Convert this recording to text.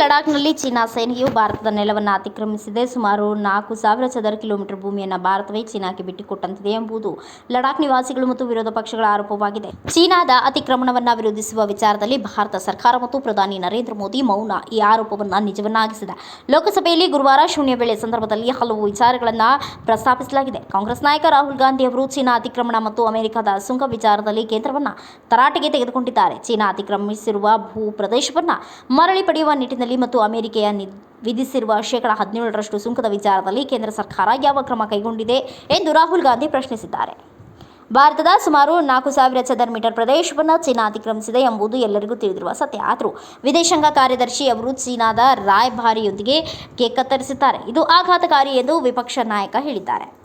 ಲಡಾಖ್ನಲ್ಲಿ China ಸೇನೆಯು ಭಾರತದ ನೆಲವನ್ನು ಅತಿಕ್ರಮಿಸಿದೆ. ಸುಮಾರು ನಾಲ್ಕು ಸಾವಿರ ಚದರ ಕಿಲೋಮೀಟರ್ ಭೂಮಿಯನ್ನು ಭಾರತವೇ ಚೀನಾಕ್ಕೆ ಬಿಟ್ಟುಕೊಟ್ಟಂತಿದೆ ಎಂಬುದು ಲಡಾಖ್ ನಿವಾಸಿಗಳು ಮತ್ತು ವಿರೋಧ ಪಕ್ಷಗಳ ಆರೋಪವಾಗಿದೆ. ಚೀನಾದ ಅತಿಕ್ರಮಣವನ್ನು ವಿರೋಧಿಸುವ ವಿಚಾರದಲ್ಲಿ ಭಾರತ ಸರ್ಕಾರ ಮತ್ತು ಪ್ರಧಾನಿ ನರೇಂದ್ರ ಮೋದಿ ಮೌನ ಈ ಆರೋಪವನ್ನು ನಿಜವನ್ನಾಗಿಸಿದೆ. ಲೋಕಸಭೆಯಲ್ಲಿ ಗುರುವಾರ ಶೂನ್ಯ ವೇಳೆ ಸಂದರ್ಭದಲ್ಲಿ ಹಲವು ವಿಚಾರಗಳನ್ನು ಪ್ರಸ್ತಾಪಿಸಲಾಗಿದೆ. ಕಾಂಗ್ರೆಸ್ ನಾಯಕ ರಾಹುಲ್ ಗಾಂಧಿ ಅವರು ಚೀನಾ ಅತಿಕ್ರಮಣ ಮತ್ತು ಅಮೆರಿಕದ ಸುಂಕ ವಿಚಾರದಲ್ಲಿ ಕೇಂದ್ರವನ್ನು ತರಾಟೆಗೆ ತೆಗೆದುಕೊಂಡಿದ್ದಾರೆ. ಚೀನಾ ಅತಿಕ್ರಮಿಸಿರುವ ಭೂ ಪ್ರದೇಶವನ್ನು ಮರಳಿ ಪಡೆಯುವ ನಿಟ್ಟಿನಲ್ಲಿ ಮತ್ತು ಅಮೆರಿಕೆಯ ವಿಧಿಸಿರುವ ಶೇಕಡ ಹದಿನೇಳರಷ್ಟು ಸುಂಕದ ವಿಚಾರದಲ್ಲಿ ಕೇಂದ್ರ ಸರ್ಕಾರ ಯಾವ ಕ್ರಮ ಕೈಗೊಂಡಿದೆ ಎಂದು ರಾಹುಲ್ ಗಾಂಧಿ ಪ್ರಶ್ನಿಸಿದ್ದಾರೆ. ಭಾರತದ ಸುಮಾರು ನಾಲ್ಕು ಸಾವಿರ ಚದರ್ ಮೀಟರ್ ಪ್ರದೇಶವನ್ನು ಚೀನಾ ಅತಿಕ್ರಮಿಸಿದೆ ಎಂಬುದು ಎಲ್ಲರಿಗೂ ತಿಳಿದಿರುವ ಸತ್ಯ. ಆದರೂ ವಿದೇಶಾಂಗ ಕಾರ್ಯದರ್ಶಿ ಅವರು ಚೀನಾದ ರಾಯಭಾರಿಯೊಂದಿಗೆ ಕೇಕ್ ಕತ್ತರಿಸಿದ್ದಾರೆ. ಇದು ಆಘಾತಕಾರಿ ಎಂದು ವಿಪಕ್ಷ ನಾಯಕ ಹೇಳಿದ್ದಾರೆ.